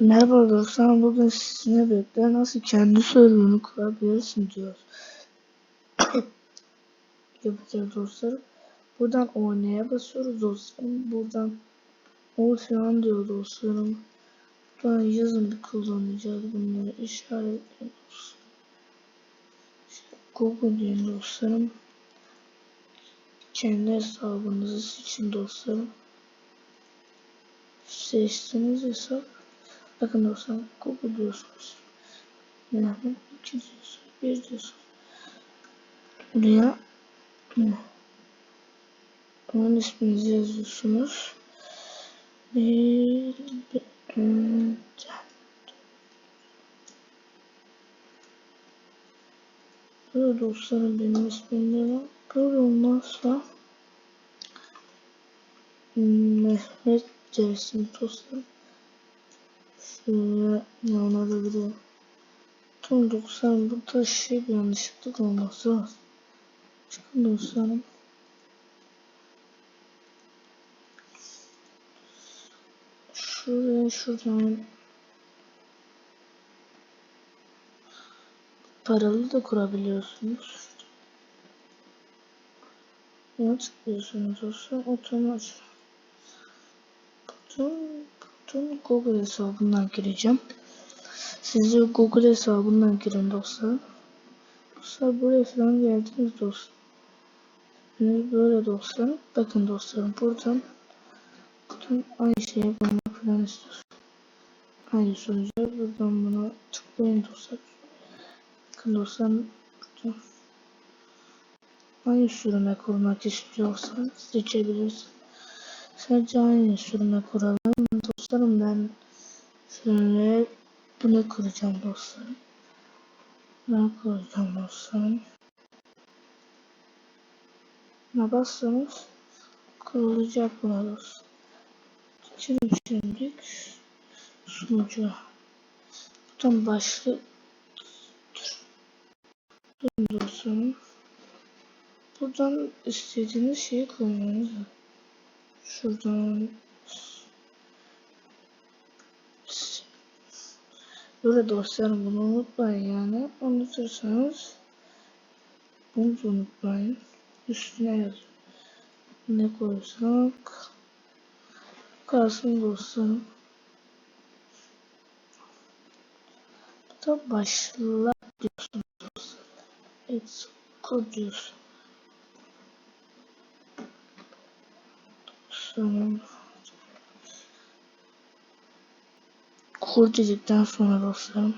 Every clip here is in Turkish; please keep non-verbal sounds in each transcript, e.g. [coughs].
Merhaba dostlar, bugün sizinle birlikte nasıl kendi serverını kurabilirsin diyoruz. [coughs] Yapacağız dostlar. Buradan oynaya basıyoruz dostlarım. Buradan o falan diyor dostlarım. Buradan yazın bir kullanacağız bunları işaretliyoruz. Google diyin dostlarım. Kendi hesabınızı seçin dostlarım. Seçtiğiniz hesap Bakın dostlar Google diyorsunuz. Yani 2 diyorsunuz. 1 diyorsunuz. Buraya onun isminizi yazıyorsunuz. Bir, bir, Böyle dostlarım benim ismim var. Böyle olmazsa Mehmet Ceresim dostlarım. Da bir Tam 90 burada şey bir yanlışlıkla olması lazım. Çıkın dostlarım. Şuraya şuradan paralı da kurabiliyorsunuz. Buna tıklıyorsunuz dostlar. Otomatik. Bütün, bütün Google hesabından gireceğim. Siz de Google hesabından girin dostlar. Dostlar buraya falan geldiniz dostlar. Böyle dostlar. Bakın dostlarım buradan bütün aynı şeyi bulmak falan istiyorsun. Aynı sonucu buradan buna tıklayın dostlar. Bakın dostlar buradan aynı sürüme kurmak istiyorsan seçebilirsin. Sadece aynı sürüme kuralım. Dostlarım ben şöyle bunu kuracağım dostlarım. Ben kuracağım dostlarım. Buna bassanız kurulacak buna dostlarım. Şimdi şimdi sunucu. Buradan başlı dostlarım. Buradan istediğiniz şeyi koymanız Şuradan Böyle dostlarım bunu unutmayın yani. Unutursanız bunu da unutmayın. Üstüne yazın. Ne koysak kalsın dostlarım. Da başlat diyorsunuz dostlarım. Evet, kod diyorsun. Dostlarım. Kur dedikten sonra dostlarım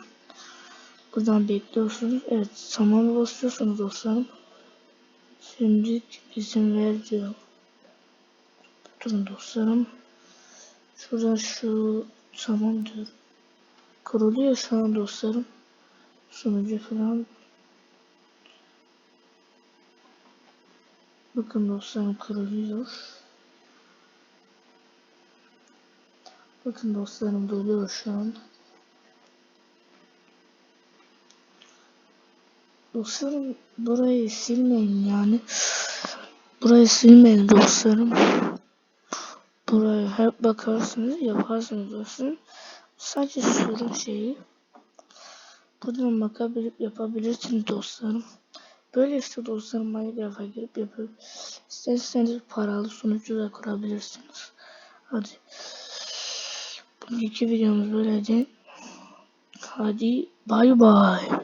buradan bekliyorsunuz. Evet tamam basıyorsunuz dostlarım. Şimdi izin ver diyor. Durun dostlarım. Şurada şu tamam diyor. Kuruluyor şu an dostlarım. Sunucu falan. Bakın dostlarım kuruluyor. Bakın dostlarım doluyor şu an. Dostlarım burayı silmeyin yani. Burayı silmeyin dostlarım. Buraya hep bakarsınız yaparsınız dostlarım. Sadece sürüm şeyi. Buradan bakabilip yapabilirsiniz dostlarım. Böyle işte dostlarım Minecraft'a girip yapıp isterseniz paralı sunucu da kurabilirsiniz. Hadi. Bugünkü videomuz böyleydi. Hadi bay bay.